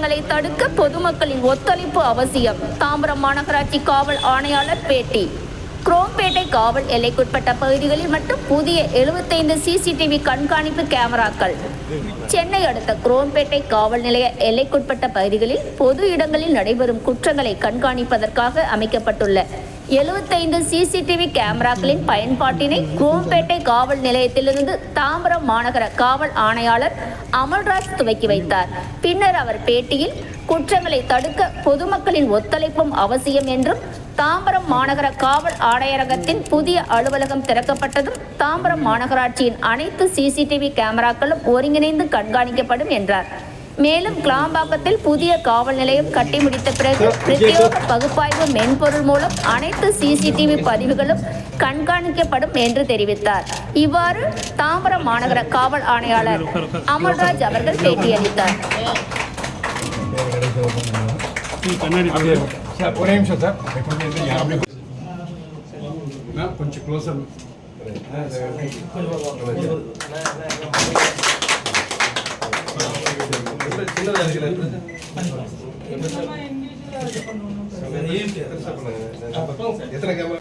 தடுக்க பொதுமக்களின் ஒத்துழைப்பு அவசியம். தாம்பரம் மாநகராட்சி காவல் ஆணையாளர் பேட்டி. குரோம்பேட்டை காவல் எல்லைக்குட்பட்ட பகுதிகளில் மட்டும் புதிய 75 சிசிடிவி கண்காணிப்பு கேமராக்கள். சென்னை அடுத்த குரோம்பேட்டை காவல் நிலைய எல்லைக்குட்பட்ட பகுதிகளில் பொது இடங்களில் நடைபெறும் குற்றங்களை கண்காணிப்பதற்காக அமைக்கப்பட்டுள்ள 75 சிசிடிவி கேமராக்களின் பயன்பாட்டினை குரோம்பேட்டை காவல் நிலையத்திலிருந்து தாம்பரம் மாநகர காவல் ஆணையாளர் அமல்ராஜ் துவக்கி வைத்தார். பின்னர் அவர் பேட்டியில் குற்றங்களை தடுக்க பொதுமக்களின் ஒத்துழைப்பும் அவசியம் என்றும் தாம்பரம் மாநகர காவல் ஆணையரகத்தின் புதிய அலுவலகம் திறக்கப்பட்டதும் தாம்பரம் மாநகராட்சியின் அனைத்து சிசிடிவி கேமராக்களும் ஒருங்கிணைந்து கண்காணிக்கப்படும் என்றார். மேலும் கிளாம்பாக்கத்தில் புதிய காவல் நிலையம் கட்டி முடித்த பிறகு பிரத்யேக பகுப்பாய்வு மென்பொருள் மூலம் அனைத்து சிசிடிவி பதிவுகளும் கண்காணிக்கப்படும் என்று தெரிவித்தார். இவ்வாறு தாம்பரம் மாநகர காவல் ஆணையாளர் அமல்ராஜ் அவர்கள் பேட்டியளித்தார். ஒரே நிமிஷம் சார். கொஞ்சம் க்ளோஸர் எத்தனை கேமரா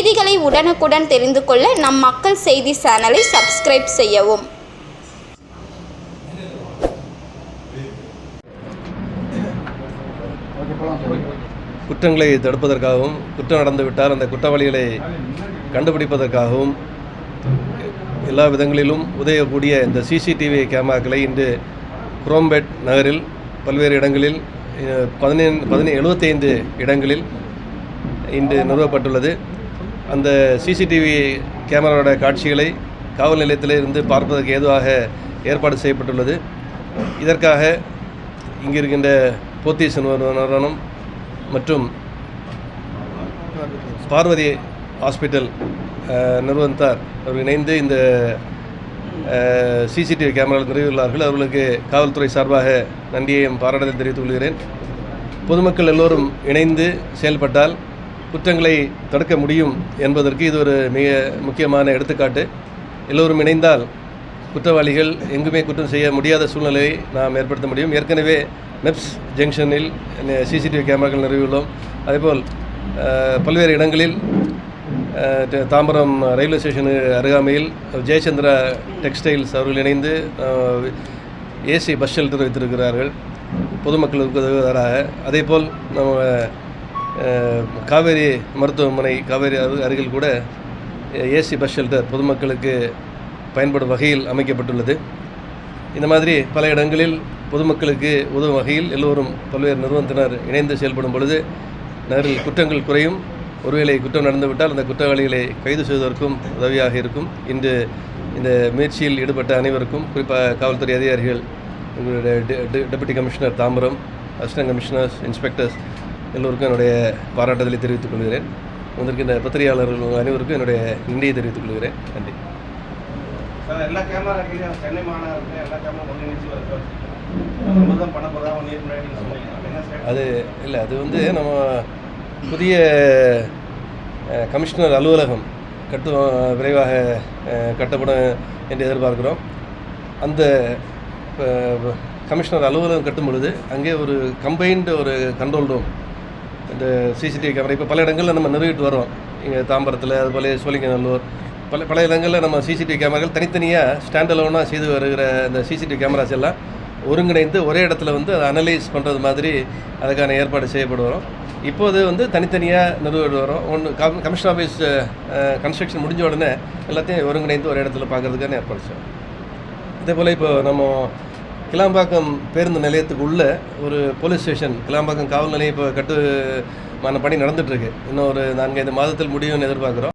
செய்திகளை உடனுக்குடன் தெரிந்து கொள்ள நம் மக்கள் செய்தி சேனலை சப்ஸ்கிரைப் செய்யவும். குற்றங்களை தடுப்பதற்காகவும் குற்றம் நடந்துவிட்டால் அந்த குற்றவாளிகளை கண்டுபிடிப்பதற்காகவும் எல்லா விதங்களிலும் உதவக்கூடிய இந்த சிசிடிவி கேமராக்களை இன்று குரோம்பேட் நகரில் பல்வேறு இடங்களில் பதினேழு பதினே எழுபத்தைந்து இடங்களில் இன்று நிறுவப்பட்டுள்ளது. அந்த சிசிடிவி கேமராவோட காட்சிகளை காவல் நிலையத்தில் இருந்து பார்ப்பதற்கு ஏதுவாக ஏற்பாடு செய்யப்பட்டுள்ளது. இதற்காக இங்கு இருக்கின்ற போத்தீஸ் நிறுவனம் மற்றும் பார்வதி ஹாஸ்பிட்டல் நிறுவனத்தார் அவர்கள் இணைந்து இந்த சிசிடிவி கேமரா நிறைவுள்ளார்கள் அவர்களுக்கு காவல்துறை சார்பாக நன்றியையும் பாராட்டத்தை தெரிவித்துக் கொள்கிறேன். பொதுமக்கள் எல்லோரும் இணைந்து செயல்பட்டால் குற்றங்களை தடுக்க முடியும் என்பதற்கு இது ஒரு மிக முக்கியமான எடுத்துக்காட்டு. எல்லோரும் இணைந்தால் குற்றவாளிகள் எங்குமே குற்றம் செய்ய முடியாத சூழ்நிலையை நாம் ஏற்படுத்த முடியும். ஏற்கனவே மெப்ஸ் ஜங்ஷனில் சிசிடிவி கேமராக்கள் நிறுவியுள்ளோம். அதேபோல் பல்வேறு இடங்களில் தாம்பரம் ரயில்வே ஸ்டேஷனு அருகாமையில் ஜெயச்சந்திரா டெக்ஸ்டைல்ஸ் அவர்கள் இணைந்து ஏசி பஸ் ஷெல்டர் வைத்திருக்கிறார்கள். பொதுமக்களுக்கு உதவுவதாக. அதேபோல் நம்ம காவேரி மருத்துவமனை காவேரி அருகில் கூட ஏசி பஸ் ஷெல்டர் பொதுமக்களுக்கு பயன்படும் வகையில் அமைக்கப்பட்டுள்ளது. இந்த மாதிரி பல இடங்களில் பொதுமக்களுக்கு உதவும் வகையில் எல்லோரும் பல்வேறு நிறுவனத்தினர் இணைந்து செயல்படும் பொழுது நகரில் குற்றங்கள் குறையும். ஒருவேளை குற்றம் நடந்துவிட்டால் அந்த குற்றவாளிகளை கைது செய்வதற்கும் உதவியாக இருக்கும். இன்று இந்த முயற்சியில் ஈடுபட்ட அனைவருக்கும் குறிப்பாக காவல்துறை அதிகாரிகள் எங்களுடைய deputy commissioner Tambaram assistant commissioners inspectors எல்லோருக்கும் என்னுடைய பாராட்டுதலை தெரிவித்துக் கொள்கிறேன். வந்திருக்கின்ற பத்திரிகையாளர்கள் உங்கள் அனைவருக்கும் என்னுடைய நன்றியை தெரிவித்துக் கொள்கிறேன். நன்றி. அது இல்லை அது வந்து நம்ம புதிய கமிஷனர் அலுவலகம் கட்டு விரைவாக கட்டப்படும் என்று எதிர்பார்க்கிறோம். அந்த கமிஷனர் அலுவலகம் கட்டும் பொழுது அங்கே ஒரு கம்பைன்டு ஒரு கண்ட்ரோல் ரூம் இந்த சிசிடிவி கேமரா இப்போ பல இடங்களில் நம்ம நிறுவிட்டு வரோம் இங்கே தாம்பரத்தில் அதுபோல் சோழிங்கநல்லூர். பல பல இடங்களில் நம்ம சிசிடிவி கேமராக்கள் தனித்தனியாக ஸ்டாண்ட் அலோனாக செய்து வருகிற இந்த சிசிடிவி கேமராஸ் எல்லாம் ஒருங்கிணைந்து ஒரே இடத்துல வந்து அதை அனலைஸ் பண்ணுறது மாதிரி அதுக்கான ஏற்பாடு செய்யப்பட்டு வரும் இப்போது வந்து தனித்தனியாக நிறுவிட்டு வரோம் ஒன்று கம் கமிஷன் ஆஃபீஸ் கன்ஸ்ட்ரக்ஷன் முடிஞ்ச உடனே எல்லாத்தையும் ஒருங்கிணைந்து ஒரு இடத்துல பார்க்கறதுக்கான ஏற்பாடு செய்வோம் இதே போல் இப்போ நம்ம கிளாம்பாக்கம் பேருந்து நிலையத்துக்கு உள்ள ஒரு போலீஸ் ஸ்டேஷன் கிளாம்பாக்கம் காவல் நிலையம் இப்போ கட்டுமான பணி நடந்துகிட்ருக்கு இன்னும் ஒரு நான்கைந்து மாதத்தில் முடியும்னு எதிர்பார்க்குறோம்.